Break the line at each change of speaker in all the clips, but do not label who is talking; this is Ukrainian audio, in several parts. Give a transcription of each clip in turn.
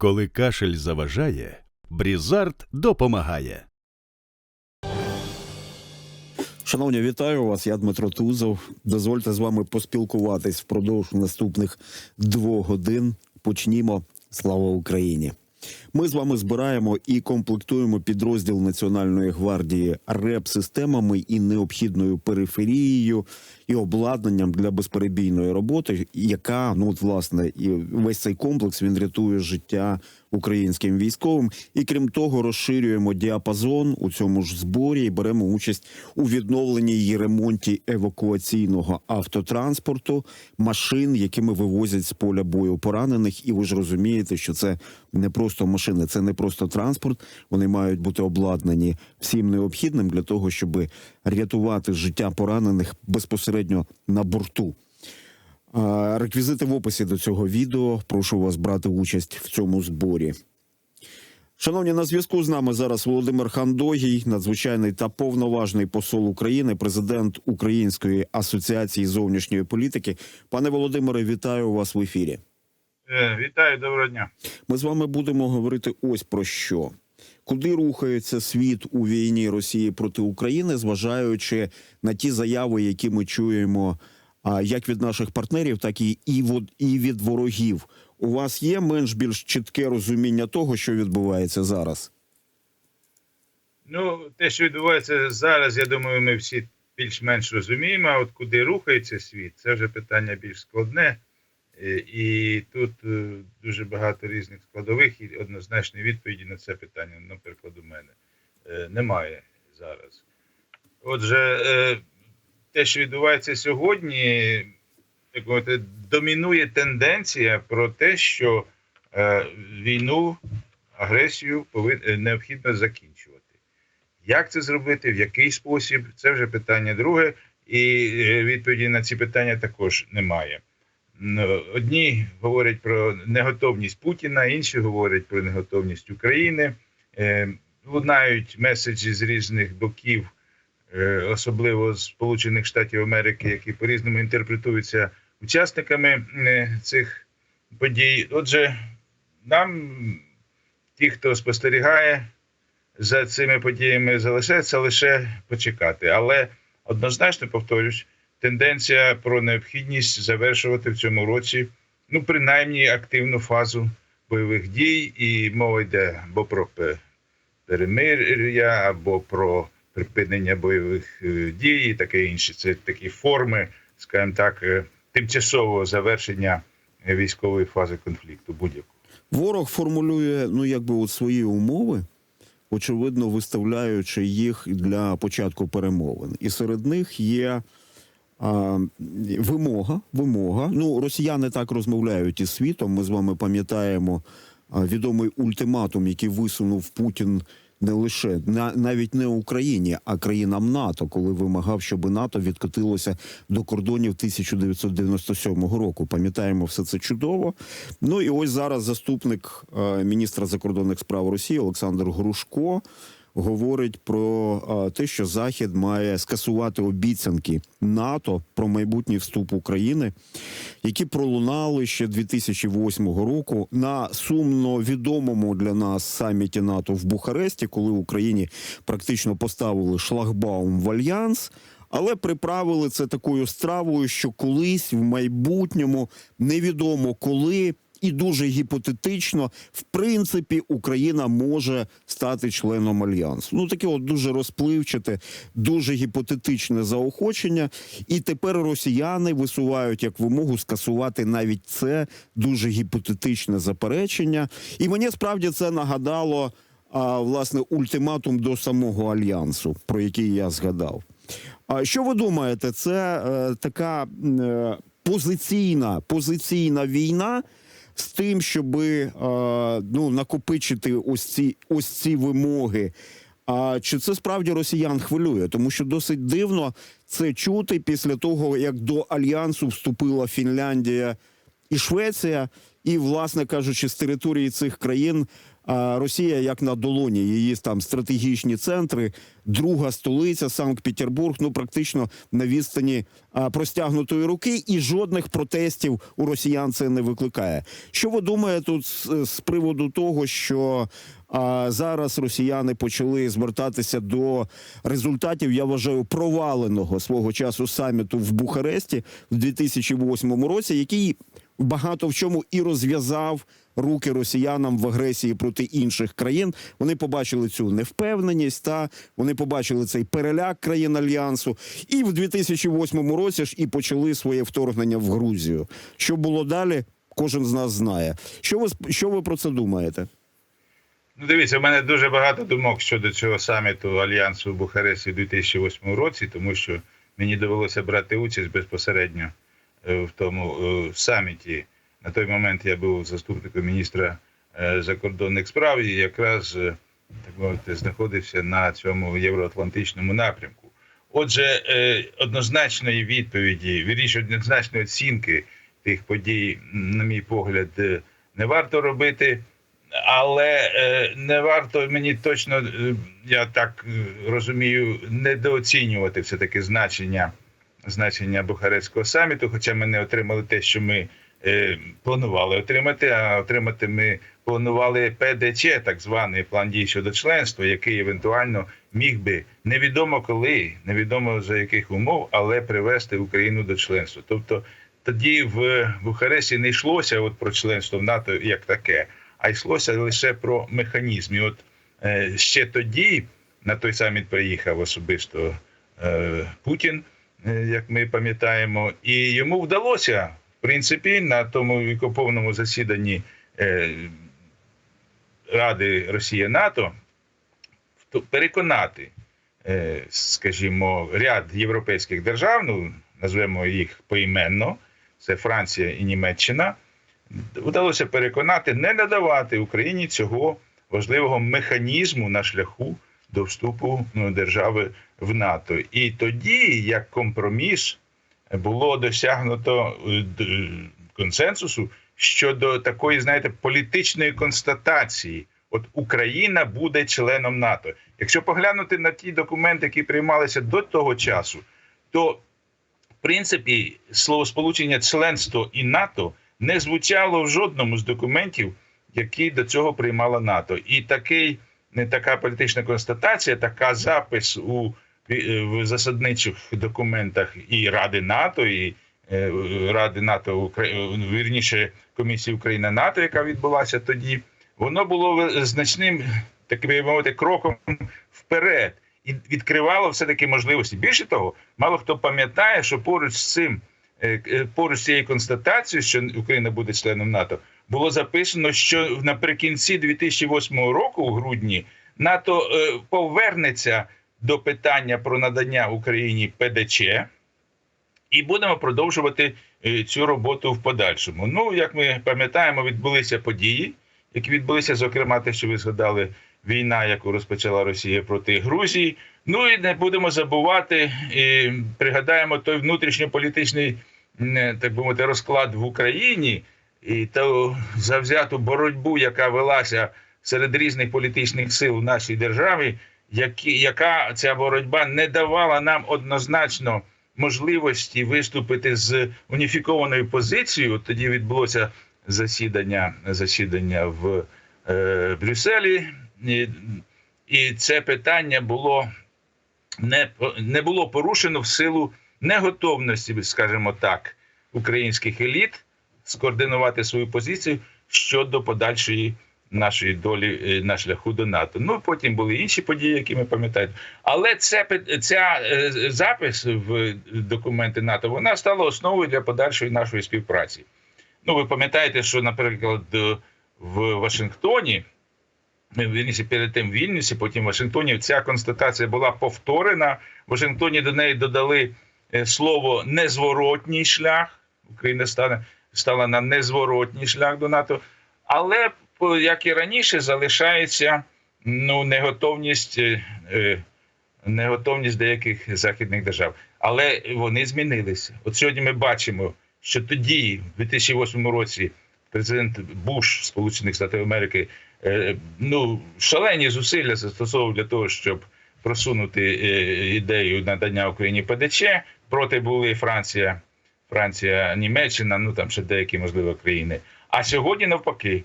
Коли кашель заважає, Брізард допомагає.
Шановні, вітаю вас. Я Дмитро Тузов. Дозвольте з вами поспілкуватись впродовж наступних двох годин. Почнімо. Слава Україні! Ми з вами збираємо і комплектуємо підрозділ Національної гвардії РЕП-системами і необхідною периферією і обладнанням для безперебійної роботи, яка ну от власне і весь цей комплекс він рятує життя українським військовим. І крім того, розширюємо діапазон у цьому ж зборі і беремо участь у відновленні і ремонті евакуаційного автотранспорту, машин, якими вивозять з поля бою поранених. І ви ж розумієте, що це не просто машини, це не просто транспорт. Вони мають бути обладнані всім необхідним для того, щоб рятувати життя поранених безпосередньо на борту. А, Реквізити в описі до цього відео. Прошу вас брати участь в цьому зборі. Шановні, на зв'язку з нами зараз Володимир Хандогій, надзвичайний та повноважний посол України, президент Української асоціації зовнішньої політики. Пане Володимире, вітаю вас в ефірі.
Е, Вітаю, доброго дня.
Ми з вами будемо говорити ось про що. Куди рухається світ у війні Росії проти України, зважаючи на ті заяви, які ми чуємо як від наших партнерів, так і, і, від ворогів. У вас є менш більш чітке розуміння того, що відбувається зараз?
Ну, те, що відбувається зараз, я думаю, ми всі більш-менш розуміємо. А от куди рухається світ, це вже питання більш складне. Е, І тут е, дуже багато різних складових, і однозначної відповіді на це питання, наприклад, у мене е, немає зараз. Отже, те, що відбувається сьогодні, домінує тенденція про те, що е, війну, агресію повин... е, необхідно закінчувати. Як це зробити, в який спосіб, це вже питання друге, і е, відповіді на ці питання також немає. Одні говорять про неготовність Путіна, інші говорять про неготовність України. Е, Лунають меседжі з різних боків, особливо з Сполучених Штатів Америки, які по-різному інтерпретуються учасниками е, цих подій. Отже, нам, ті, хто спостерігає за цими подіями, залишається лише почекати. Але однозначно повторюсь, тенденція про необхідність завершувати в цьому році, ну, принаймні, активну фазу бойових дій, і мова йде або про перемир'я, або про припинення бойових е, дій, і таке інше. Це такі форми, скажімо так, е, тимчасового завершення е, військової фази конфлікту будь-якого.
Ворог формулює ну якби от свої умови, очевидно, виставляючи їх для початку перемовин. І серед них є а, вимога. Вимога. Ну, росіяни так розмовляють із світом. Ми з вами пам'ятаємо відомий ультиматум, який висунув Путін. Не лише на навіть не Україні, а країнам НАТО, коли вимагав, щоб НАТО відкотилося до кордонів 1997 року. Пам'ятаємо все це чудово. Ну і ось зараз заступник е, міністра закордонних справ Росії Олександр Грушко говорить про те, що Захід має скасувати обіцянки НАТО про майбутній вступ України, які пролунали ще 2008 року на сумно відомому для нас саміті НАТО в Бухаресті, коли Україні практично поставили шлагбаум в альянс. Але приправили це такою стравою, що колись в майбутньому невідомо коли. І дуже гіпотетично, в принципі, Україна може стати членом альянсу. Ну таке от дуже розпливчате, дуже гіпотетичне заохочення. І тепер росіяни висувають як вимогу скасувати навіть це дуже гіпотетичне заперечення. І мені справді це нагадало а, власне ультиматум до самого альянсу, про який я згадав. А що ви думаєте, це е, така е, позиційна, позиційна війна з тим, щоб е, ну, накопичити ось ці, ось ці вимоги? А чи це справді росіян хвилює? Тому що досить дивно це чути після того, як до альянсу вступила Фінляндія і Швеція, і, власне кажучи, з території цих країн а, Росія як на долоні, її там стратегічні центри, друга столиця Санкт-Петербург, ну практично на відстані а, простягнутої руки, і жодних протестів у росіян це не викликає. Що ви думаєте тут з, з приводу того, що а, зараз росіяни почали звертатися до результатів, я вважаю, проваленого свого часу саміту в Бухаресті в 2008 році, який багато в чому і розв'язав руки росіянам в агресії проти інших країн. Вони побачили цю невпевненість, та вони побачили цей переляк країн альянсу, і в 2008 році ж і почали своє вторгнення в Грузію. Що було далі? Кожен з нас знає. Що ви що ви про це думаєте?
Ну, дивіться, у мене дуже багато думок щодо цього саміту Альянсу в Бухаресті у 2008 році, тому що мені довелося брати участь безпосередньо в тому е, саміті. На той момент я був заступником міністра е, закордонних справ і якраз е, так мовити знаходився на цьому євроатлантичному напрямку. Отже, е, однозначної відповіді, вірніше, однозначної оцінки тих подій, на мій погляд, е, не варто робити. Але е, не варто мені точно, е, я так е, розумію, недооцінювати все таки значення, значення Бухарестського саміту. Хоча ми не отримали те, що ми е, планували отримати. А отримати ми планували ПДЧ, так званий план дій щодо членства, який евентуально міг би невідомо коли, невідомо за яких умов, але привести Україну до членства. Тобто тоді в Бухаресті не йшлося от про членство в НАТО як таке а йшлося лише про механізм. І от е, ще тоді на той саміт приїхав особисто е, Путін, як ми пам'ятаємо, і йому вдалося, в принципі, на тому вікоповному засіданні е, Ради Росія НАТО переконати, е, скажімо, ряд європейських держав, ну назвемо їх поіменно, це Франція і Німеччина вдалося переконати не надавати Україні цього важливого механізму на шляху до вступу ну, держави в НАТО. І тоді, як компроміс, було досягнуто е, консенсусу щодо такої, знаєте, політичної констатації. От Україна буде членом НАТО. Якщо поглянути на ті документи, які приймалися до того часу, то в принципі словосполучення членство і НАТО не звучало в жодному з документів, які до цього приймала НАТО. І такий не така політична констатація, така запис у е, в засадничих документах і Ради НАТО, і е, Ради НАТО Укра- вірніше комісії Україна НАТО, яка відбулася тоді, воно було значним таким би мовити кроком вперед і відкривало все таки можливості. Більше того, мало хто пам'ятає, що поруч з цим е, е, поруч з цією констатацією, що Україна буде членом НАТО, було записано, що наприкінці 2008 року, у грудні, НАТО е, повернеться до питання про надання Україні ПДЧ, і будемо продовжувати е, цю роботу в подальшому. Ну, як ми пам'ятаємо, відбулися події, які відбулися, зокрема, те, що ви згадали, війна, яку розпочала Росія проти Грузії. Ну і не будемо забувати, і пригадаємо той внутрішньополітичний так би мовити, розклад в Україні і ту завзяту боротьбу, яка велася серед різних політичних сил в нашій державі, які, яка ця боротьба не давала нам однозначно можливості виступити з уніфікованою позицією. Тоді відбулося засідання, засідання в е, Брюсселі, і, і це питання було не, не було порушено в силу неготовності, скажімо так, українських еліт скоординувати свою позицію щодо подальшої нашої долі е, на шляху до НАТО. Ну потім були інші події, які ми пам'ятаємо. Але це ця е, запис в документи НАТО вона стала основою для подальшої нашої співпраці. Ну, ви пам'ятаєте, що, наприклад, е, в Вашингтоні, е, вірніше, перед тим в Вільнюсі, потім в Вашингтоні, ця констатація була повторена. В Вашингтоні до неї додали слово незворотній шлях. Україна стане стала на незворотній шлях до НАТО. Але як і раніше, залишається ну, неготовність, е, е, неготовність деяких західних держав. Але вони змінилися. От сьогодні ми бачимо, що тоді, в 2008 році, президент Буш Сполучених Штатів Америки е, ну, шалені зусилля застосовував для того, щоб просунути ідею надання Україні ПДЧ. Проти були Франція, Франція, Німеччина, ну там ще деякі, можливо, країни. А сьогодні навпаки.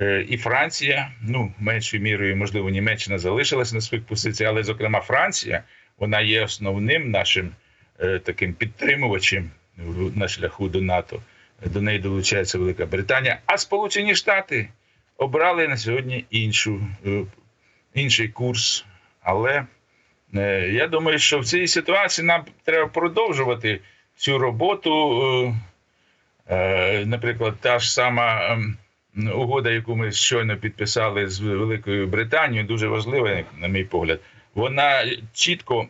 Е, І Франція, ну меншою мірою, можливо, Німеччина залишилась на своїх позиціях, але, зокрема, Франція, вона є основним нашим е, таким підтримувачем на шляху до НАТО. До неї долучається Велика Британія. А Сполучені Штати обрали на сьогодні іншу, е, інший курс. Але я думаю, що в цій ситуації нам треба продовжувати цю роботу. Наприклад, та ж сама ем, угода, яку ми щойно підписали з Великою Британією, дуже важлива, на мій погляд. Вона чітко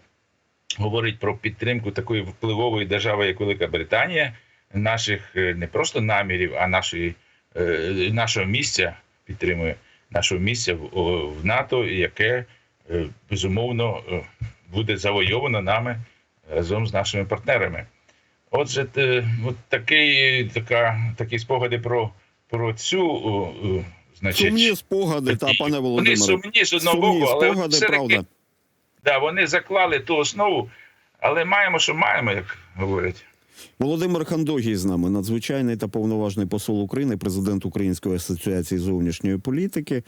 говорить про підтримку такої впливової держави, як Велика Британія, наших е, не просто намірів, а нашої, е, нашого місця підтримує нашого місця в, НАТО, яке е, безумовно буде завойовано нами разом з нашими партнерами. Отже, от такий, така, такі спогади про, про цю, значить,
Сумні спогади, та пане
вони
Володимире.
сумні з одного
Сумні
боку, але
спогади, правда.
да, вони заклали ту основу, але маємо, що маємо, як говорять.
Володимир Хандогій з нами, надзвичайний та повноважний посол України, президент Української асоціації зовнішньої політики.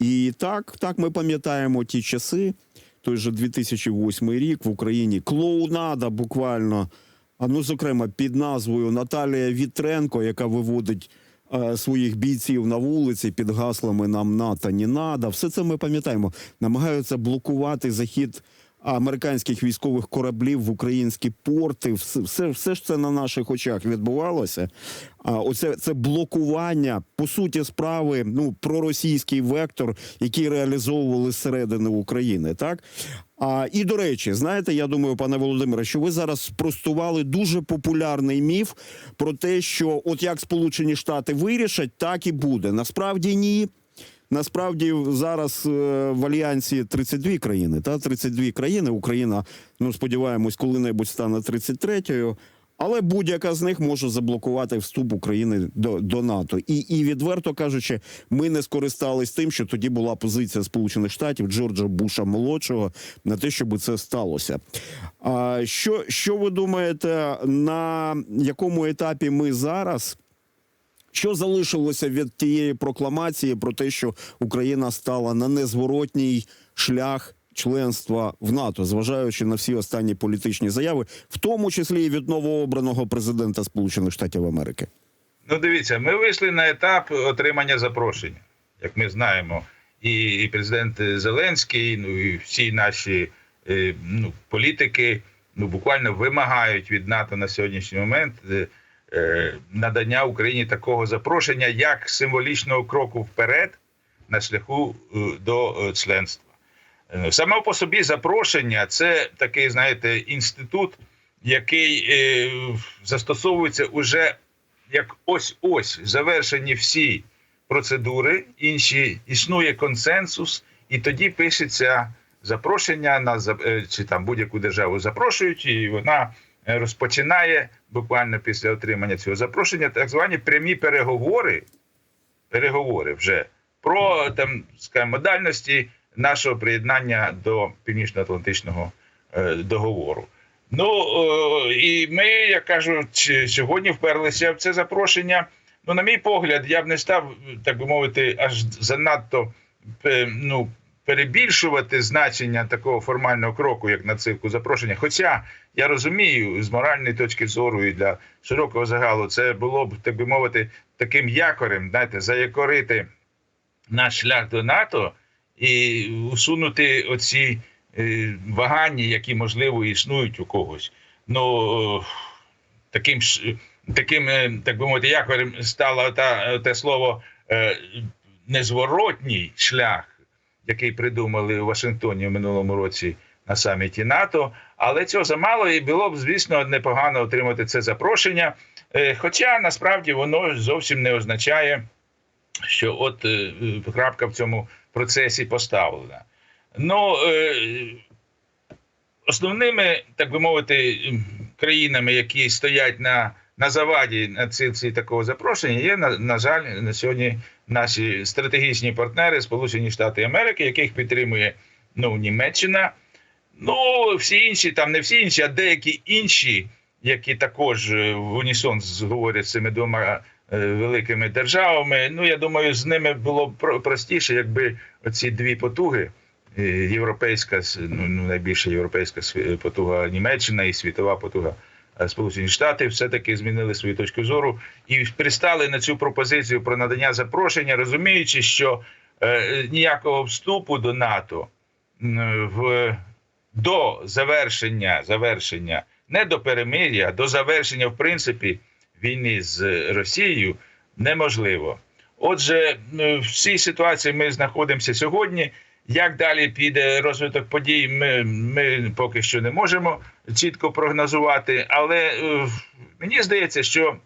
І так, так ми пам'ятаємо ті часи. Той же 2008 рік в Україні клоунада буквально. А ну, зокрема, під назвою Наталія Вітренко, яка виводить своїх бійців на вулиці під гаслами Нам НАТО не надо. Все це ми пам'ятаємо. Намагаються блокувати захід американських військових кораблів в українські порти. Все, все, все ж це на наших очах відбувалося. А оце це блокування по суті справи. Ну проросійський вектор, який реалізовували зсередини України, так. А, і до речі, знаєте, я думаю, пане Володимире, що ви зараз спростували дуже популярний міф про те, що от як Сполучені Штати вирішать, так і буде. Насправді ні. Насправді зараз е, в альянсі 32 країни. Та 32 країни. Україна, ну сподіваємось, коли-небудь стане 33-ю. Але будь-яка з них може заблокувати вступ України до, до НАТО. І, і відверто кажучи, ми не скористались тим, що тоді була позиція Сполучених Штатів Джорджа Буша молодшого на те, щоб це сталося. А що, що ви думаєте, на якому етапі ми зараз? Що залишилося від тієї прокламації про те, що Україна стала на незворотній шлях членства в НАТО, зважаючи на всі останні політичні заяви, в тому числі і від новообраного президента Сполучених Штатів Америки?
Ну, дивіться, ми вийшли на етап отримання запрошення, як ми знаємо. І, і президент Зеленський, ну і всі наші е, ну, політики ну, буквально вимагають від НАТО на сьогоднішній момент е, е, надання Україні такого запрошення як символічного кроку вперед на шляху е, до е, членства. Е, Саме по собі запрошення це такий, знаєте, інститут, який е, застосовується уже як ось-ось. Завершені всі процедури, інші існує консенсус, і тоді пишеться запрошення на е, чи там будь-яку державу запрошують, і вона розпочинає буквально після отримання цього запрошення так звані прямі переговори, переговори вже про там, скажімо, модальності нашого приєднання до Північно-Атлантичного е, договору. Ну е, і ми, як кажуть, сьогодні вперлися в це запрошення. Ну, на мій погляд, я б не став, так би мовити, аж занадто е, ну, перебільшувати значення такого формального кроку, як надсилку запрошення. Хоча я розумію, з моральної точки зору і для широкого загалу, це було б, так би мовити, таким якорем, знаєте, заякорити наш шлях до НАТО і усунути оці е, вагання, які можливо існують у когось. Ну таким таким, е, так би мовити, якорем стало та те слово е, незворотній шлях, який придумали у Вашингтоні в минулому році на саміті НАТО. Але цього замало, і було б, звісно, непогано отримати це запрошення. Хоча насправді воно зовсім не означає, що от крапка в цьому процесі поставлена. Ну, е, основними, так би мовити, країнами, які стоять на на заваді надсилці такого запрошення є, на, на жаль, на сьогодні наші стратегічні партнери Сполучені Штати Америки, яких підтримує ну, Німеччина. Ну, всі інші, там не всі інші, а деякі інші, які також е, в унісон говорять з цими двома великими державами. Ну, я думаю, з ними було б про- простіше, якби оці дві потуги. е, Європейська, ну, ну, найбільша європейська потуга Німеччина і світова потуга е, Сполучені Штати все-таки змінили свою точку зору і пристали на цю пропозицію про надання запрошення, розуміючи, що е, ніякого вступу до НАТО в до завершення, завершення не до перемир'я, до завершення, в принципі, війни з Росією неможливо. Отже, в цій ситуації ми знаходимося сьогодні. Як далі піде розвиток подій, ми, ми поки що не можемо чітко прогнозувати. Але е, мені здається, що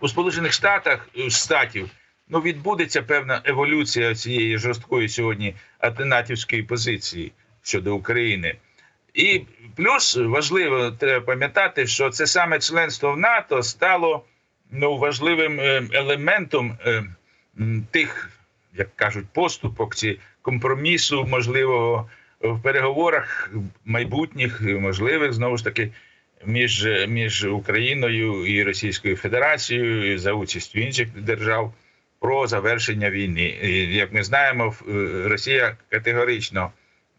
у Сполучених Штатах е, Штатів ну, відбудеться певна еволюція цієї жорсткої сьогодні атенатівської позиції щодо України. І плюс важливо треба пам'ятати, що це саме членство в НАТО стало ну, важливим е, елементом е, тих, як кажуть, поступок чи компромісу можливого в переговорах майбутніх, можливих знову ж таки між, між Україною і Російською Федерацією за участю інших держав про завершення війни. І, як ми знаємо, е, Росія категорично,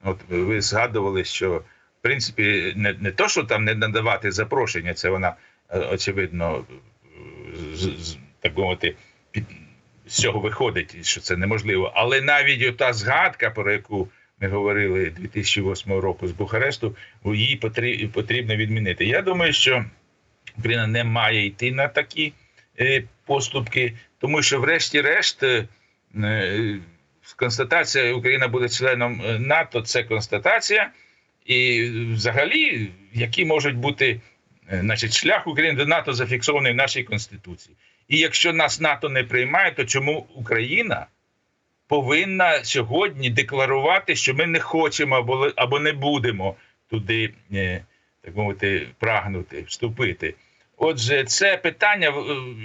от ви згадували, що принципі не, не то, що там не надавати запрошення, це вона е, очевидно з, з, так мовити, під, з цього виходить, що це неможливо. Але навіть ота згадка, про яку ми говорили 2008 року з Бухаресту, її потрі- потрібно відмінити. Я думаю, що Україна не має йти на такі е, поступки, тому що, врешті-решт, е, е, констатація Україна буде членом е, НАТО це констатація. І взагалі, які можуть бути е, значить, шлях України до НАТО зафіксований в нашій Конституції. І якщо нас НАТО не приймає, то чому Україна повинна сьогодні декларувати, що ми не хочемо або, або не будемо туди, е, так мовити, прагнути, вступити? Отже, це питання, е,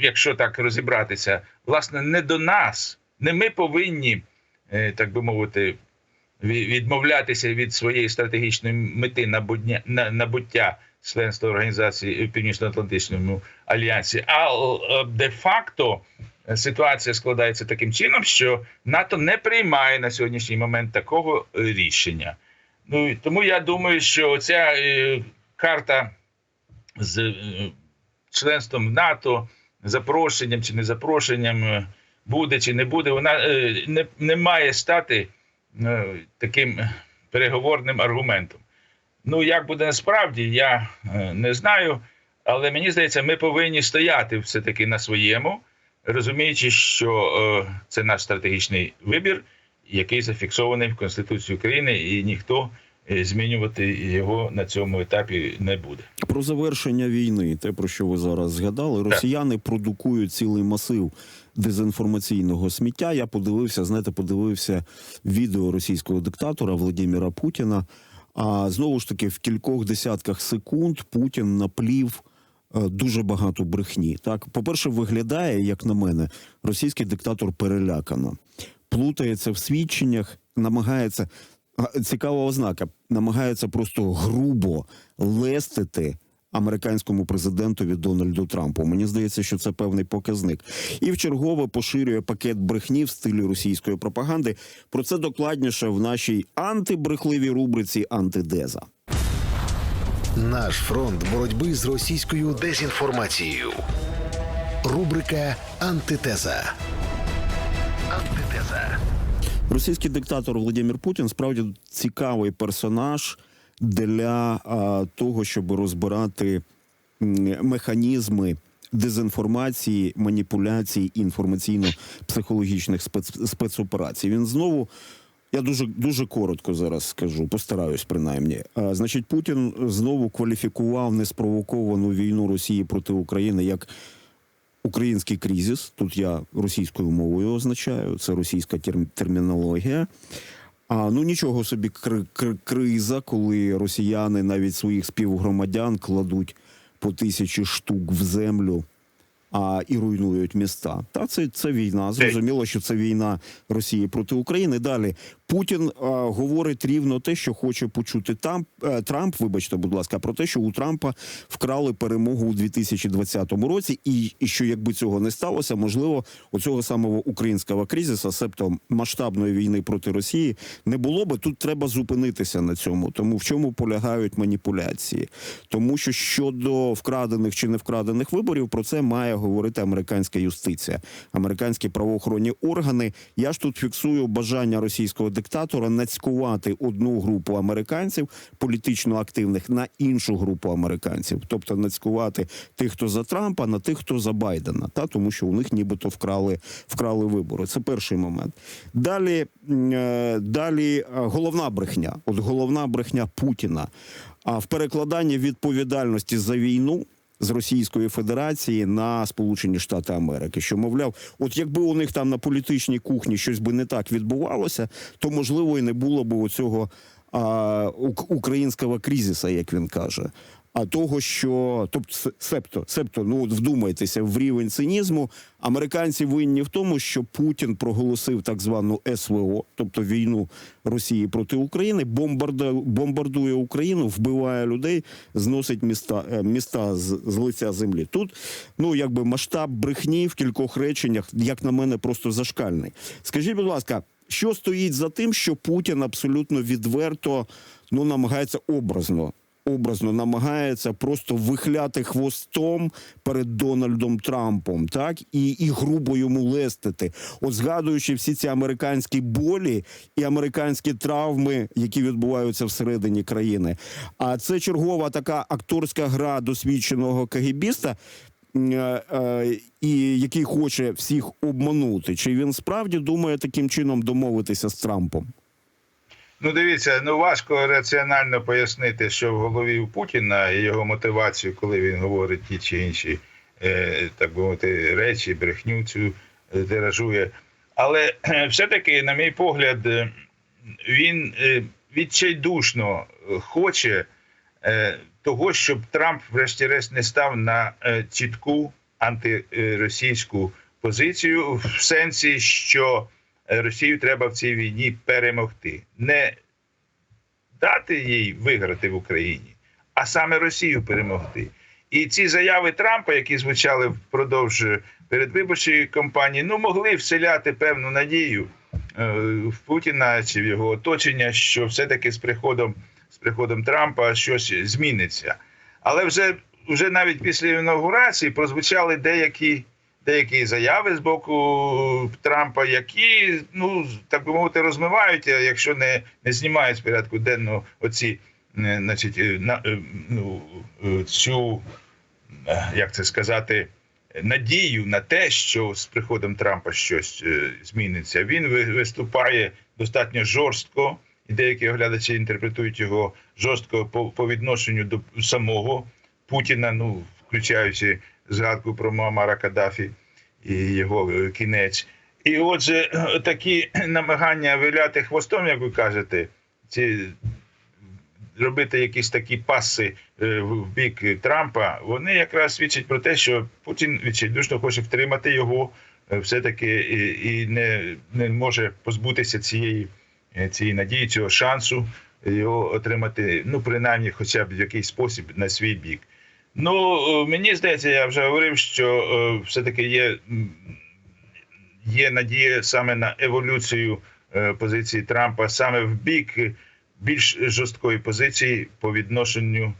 якщо так розібратися, власне, не до нас. Не ми повинні, так би мовити, відмовлятися від своєї стратегічної мети набудня- на- набуття членства організації в Північно-Атлантичному альянсі. А е, де-факто е, ситуація складається таким чином, що НАТО не приймає на сьогоднішній момент такого е, рішення. Ну тому я думаю, що ця е, карта з е, членством в НАТО, запрошенням чи не запрошенням, буде чи не буде, вона е, не, не має стати таким переговорним аргументом. Ну, як буде насправді, я е, не знаю, але мені здається, ми повинні стояти все-таки на своєму, розуміючи, що е, це наш стратегічний вибір, який зафіксований в Конституції України, і ніхто е, змінювати його на цьому етапі не буде.
Про завершення війни, те про що ви зараз згадали, росіяни продукують цілий масив дезінформаційного сміття. Я подивився, знаєте, подивився відео російського диктатора Владимира Путіна. А знову ж таки, в кількох десятках секунд Путін наплів е, дуже багато брехні. Так, по-перше, виглядає, як на мене, російський диктатор перелякано, плутається в свідченнях, намагається цікава ознака, намагається просто грубо лестити американському президентові Дональду Трампу. Мені здається, що це певний показник. І вчергове поширює пакет брехні в стилі російської пропаганди. Про це докладніше в нашій антибрехливій рубриці Антидеза.
Наш фронт боротьби з російською дезінформацією. Рубрика Антитеза. Антитеза.
Російський диктатор Володимир Путін справді цікавий персонаж для того, щоб розбирати механізми дезінформації, маніпуляцій інформаційно-психологічних спец, спецоперацій. Він знову. Я дуже дуже коротко зараз скажу, постараюсь принаймні. А, значить, Путін знову кваліфікував неспровоковану війну Росії проти України як український кризис. Тут я російською мовою означаю, це російська терм- термінологія. А ну нічого собі кри- кри- криза, коли росіяни навіть своїх співгромадян кладуть по тисячі штук в землю. А і руйнують міста. Та це, це війна. Зрозуміло, що це війна Росії проти України. Далі Путін а, говорить рівно те, що хоче почути там е, Трамп. Вибачте, будь ласка, про те, що у Трампа вкрали перемогу у 2020 році, і, і що якби цього не сталося, можливо, оцього самого українського кризиса, себто масштабної війни проти Росії, не було би. Тут треба зупинитися на цьому. Тому в чому полягають маніпуляції? Тому що щодо вкрадених чи не вкрадених виборів, про це має говорити американська юстиція, американські правоохоронні органи. Я ж тут фіксую бажання російського диктатора нацькувати одну групу американців політично активних на іншу групу американців, тобто нацькувати тих, хто за Трампа, на тих, хто за Байдена, та тому що у них нібито вкрали вкрали вибори. Це перший момент. Далі, е, далі е, головна брехня. От головна брехня Путіна. А в перекладанні відповідальності за війну з Російської Федерації на Сполучені Штати Америки, що мовляв, от якби у них там на політичній кухні щось би не так відбувалося, то можливо і не було б оцього а, українського кризиса, як він каже. А того, що тобто се- себто, себто, ну от вдумайтеся в рівень цинізму. Американці винні в тому, що Путін проголосив так звану СВО, тобто війну Росії проти України, бомбардує, бомбардує Україну, вбиває людей, зносить міста, е, міста з, з лиця землі. Тут ну якби масштаб брехні в кількох реченнях, як на мене, просто зашкальний. Скажіть, будь ласка. Що стоїть за тим, що Путін абсолютно відверто ну намагається образно образно намагається просто вихляти хвостом перед Дональдом Трампом, так і, і грубо йому лестити, от згадуючи всі ці американські болі і американські травми, які відбуваються всередині країни. А це чергова така акторська гра досвідченого кагібіста. е, е, І який хоче всіх обманути, чи він справді думає таким чином домовитися з Трампом?
Ну, дивіться, ну важко раціонально пояснити, що в голові у Путіна і його мотивацію, коли він говорить ті чи інші, е, так би мовити, речі, брехню цю е, тиражує. Але е, все-таки, на мій погляд, він відчайдушно хоче того, щоб Трамп, врешті-решт, не став на чітку антиросійську позицію в сенсі, що Росію треба в цій війні перемогти, не дати їй виграти в Україні, а саме Росію перемогти. І ці заяви Трампа, які звучали впродовж передвиборчої кампанії, ну могли вселяти певну надію е, в Путіна чи в його оточення, що все-таки з приходом з приходом Трампа щось зміниться. Але вже, вже навіть після інаугурації прозвучали деякі, деякі заяви з боку Трампа, які, ну так би мовити, розмивають, якщо не, не знімають з порядку денного оці, е, значить, е, на, е, ну, е, цю, е, як це сказати, надію на те, що з приходом Трампа щось е, зміниться. Він виступає достатньо жорстко, і деякі оглядачі інтерпретують його жорстко по, по відношенню до самого Путіна, ну включаючи згадку про Муаммара Каддафі і його е, кінець. І отже, такі намагання виляти хвостом, як ви кажете, ці робити якісь такі паси е, в бік Трампа, вони якраз свідчать про те, що Путін відчайдушно хоче втримати його е, все-таки і, не, не може позбутися цієї, цієї надії, цього шансу його отримати, ну, принаймні, хоча б в якийсь спосіб на свій бік. Ну, е, мені здається, я вже говорив, що е, все-таки є, є надія саме на еволюцію е, позиції Трампа, саме в бік більш жорсткої позиції по відношенню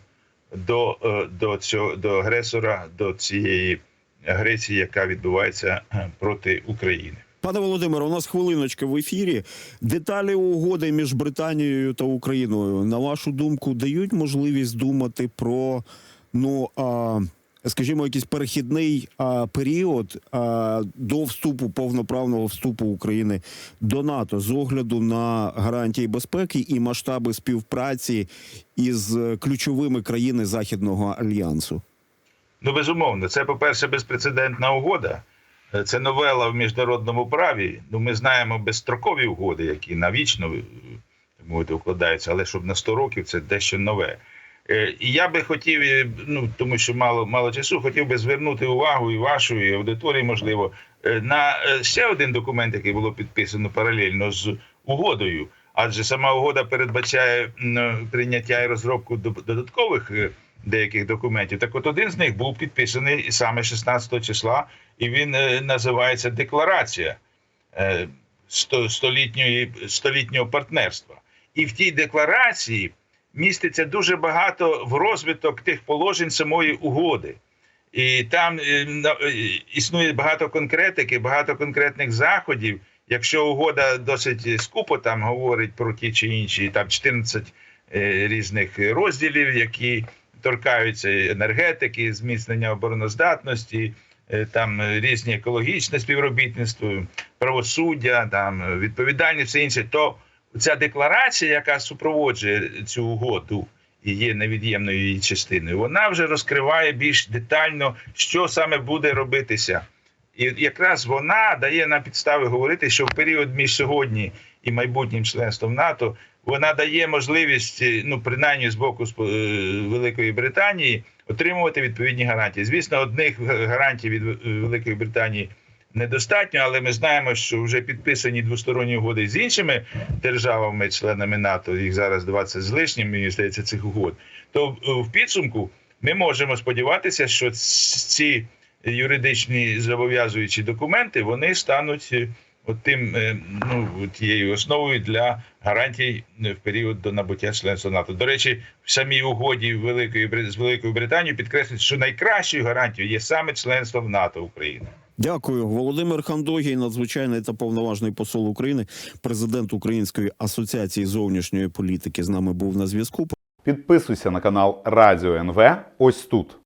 до, до цього до агресора, до цієї агресії, яка відбувається проти України.
Пане Володимире, у нас хвилиночка в ефірі. Деталі угоди між Британією та Україною, на вашу думку, дають можливість думати про ну а, скажімо, якийсь перехідний а, період а, до вступу повноправного вступу України до НАТО з огляду на гарантії безпеки і масштаби співпраці із ключовими країнами Західного альянсу.
Ну, безумовно, це, по-перше, безпрецедентна угода. Це новела в міжнародному праві. Ну, ми знаємо безстрокові угоди, які навічно е, мовити, укладаються, але щоб на 100 років це дещо нове. Е, І я би хотів, е, ну тому що мало мало часу, хотів би звернути увагу і вашу, і аудиторії, можливо, е, на ще один документ, який було підписано паралельно з угодою. Адже сама угода передбачає прийняття і розробку додаткових деяких документів. Так, от один з них був підписаний саме 16 числа, і він називається Декларація сто- столітньої столітнього партнерства. І в тій декларації міститься дуже багато в розвиток тих положень самої угоди. І там е, е, існує багато конкретики, багато конкретних заходів. Якщо угода досить скупо там говорить про ті чи інші, там 14 е, різних розділів, які торкаються енергетики, зміцнення обороноздатності, там різні екологічне співробітництво, правосуддя, там відповідальність, все інше, то ця декларація, яка супроводжує цю угоду і є невід'ємною її частиною, вона вже розкриває більш детально, що саме буде робитися. І якраз вона дає нам підстави говорити, що в період між сьогодні і майбутнім членством НАТО вона дає можливість, е, ну принаймні з боку е, Великої Британії, отримувати відповідні гарантії. Звісно, одних гарантій від е, Великої Британії недостатньо, але ми знаємо, що вже підписані двосторонні угоди з іншими державами, членами НАТО, їх зараз 20 з лишнім, мені здається, цих угод. То е, в підсумку ми можемо сподіватися, що ці юридичні зобов'язуючі документи вони стануть е, от тим е, ну тією основою для гарантій в період до набуття членства НАТО. До речі, в самій угоді Великої з Великою Британією підкреслюють, що найкращою гарантією є саме членство в НАТО України.
Дякую, Володимир Хандогій, надзвичайний та повноважний посол України, президент Української асоціації зовнішньої політики. З нами був на зв'язку.
Підписуйся на канал Радіо НВ ось тут.